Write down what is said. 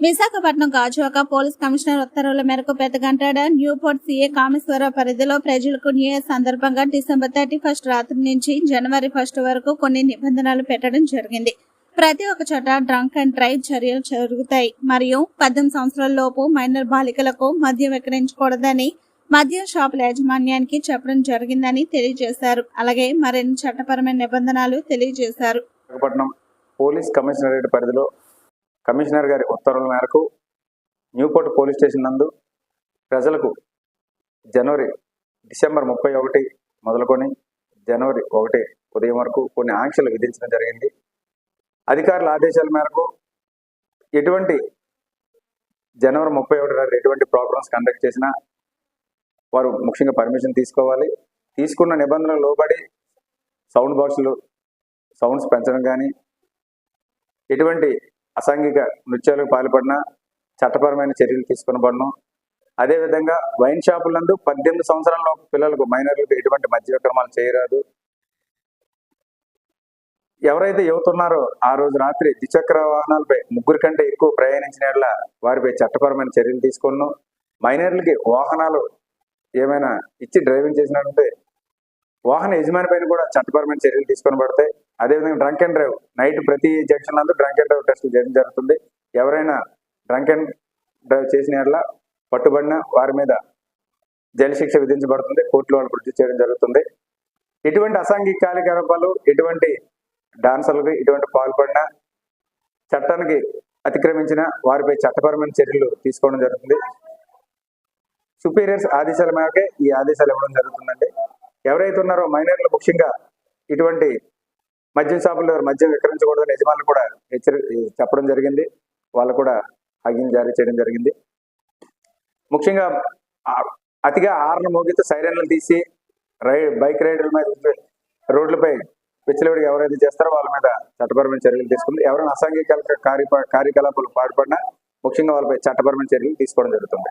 Visakhapatnam Gajuwaka police commissioner ఉత్తర్వుల మేరకు పెద్దగంటాడ Newport CA కామేశ్వర పరిధిలో ప్రజలకు న్యూ ఇయర్ సందర్భంగా డిసెంబర్ థర్టీ ఫస్ట్ రాత్రి నుంచి జనవరి ఫస్ట్ వరకు కొన్ని నిబంధనలు పెట్టడం జరిగింది. ప్రతి ఒక్క చోట డ్రంక్ అండ్ డ్రైవ్ చర్యలు జరుగుతాయి. మరియు పద్దెనిమిది సంవత్సరాల లోపు మైనర్ బాలికలకు మద్యం విక్రయించకూడదని మద్యం షాపుల యాజమాన్యానికి చెప్పడం జరిగిందని తెలియజేశారు. అలాగే మరిన్ని చట్టపరమైన నిబంధనలు తెలియజేశారు. పోలీస్ కమిషనరేట్ పరిధిలో కమిషనర్ గారి ఉత్తర్వుల మేరకు న్యూపోర్ట్ పోలీస్ స్టేషన్ నందు ప్రజలకు జనవరి డిసెంబర్ ముప్పై ఒకటి మొదలుకొని జనవరి ఒకటి ఉదయం వరకు కొన్ని ఆంక్షలు విధించడం జరిగింది. అధికారుల ఆదేశాల మేరకు ఎటువంటి జనవరి ముప్పై ఒకటి నాడు ఎటువంటి ప్రోగ్రామ్స్ కండక్ట్ చేసినా వారు ముఖ్యంగా పర్మిషన్ తీసుకోవాలి. తీసుకున్న నిబంధనలు లోబడి సౌండ్ బాక్సులు సౌండ్స్ పెంచడం కానీ ఎటువంటి అసాంఘిక నృత్యాలకు పాల్పడినా చట్టపరమైన చర్యలు తీసుకునబడను. అదేవిధంగా వైన్ షాపులందు పద్దెనిమిది సంవత్సరాల పిల్లలకు మైనర్లకు ఎటువంటి మద్య విక్రమాలు చేయరాదు. ఎవరైతే యువత ఉన్నారో ఆ రోజు రాత్రి ద్విచక్ర వాహనాలపై ముగ్గురు కంటే ఎక్కువ ప్రయాణించిన వారిపై చట్టపరమైన చర్యలు తీసుకున్నాం. మైనర్లకి వాహనాలు ఏమైనా ఇచ్చి డ్రైవింగ్ చేసినట్టుంటే వాహన యజమాని పైన కూడా చట్టపరమైన చర్యలు తీసుకొని పడతాయి అదేవిధంగా డ్రంక్ అండ్ డ్రైవ్ నైట్ ప్రతి జంక్షన్ నందు డ్రంక్ అండ్ డ్రైవ్ టెస్టులు చేయడం జరుగుతుంది. ఎవరైనా డ్రంక్ అండ్ డ్రైవ్ చేసిన ఎడల పట్టుబడిన వారి మీద జైలు శిక్ష విధించబడుతుంది. కోర్టులో వాళ్ళు ప్రొడ్యూస్ చేయడం జరుగుతుంది. ఇటువంటి అసాంఘిక కార్యకలాపాలు ఎటువంటి డాన్సర్లకు ఇటువంటి పాల్పడిన చట్టానికి అతిక్రమించిన వారిపై చట్టపరమైన చర్యలు తీసుకోవడం జరుగుతుంది. సుపీరియర్స్ ఆదేశాల మేరకే ఈ ఆదేశాలు ఇవ్వడం జరుగుతుందండి. ఎవరైతే ఉన్నారో మైనర్లు ముఖ్యంగా ఇటువంటి మద్యం షాపుల మద్యం విక్రయించకూడదని యజమానులు కూడా హెచ్చరి చెప్పడం జరిగింది. వాళ్ళు కూడా ఆజ్ఞలు జారీ చేయడం జరిగింది. ముఖ్యంగా అతిగా ఆరును మోగితే సైరన్లు తీసి రై బైక్ రైడర్ల మీద రోడ్లపై విచ్చలవిడిగా ఎవరైతే చేస్తారో వాళ్ళ మీద చట్టపరమైన చర్యలు తీసుకుంది. ఎవరైనా అసాంఘిక కార్యకలాపాలు పాల్పడినా ముఖ్యంగా వాళ్ళపై చట్టపరమైన చర్యలు తీసుకోవడం జరుగుతుంది.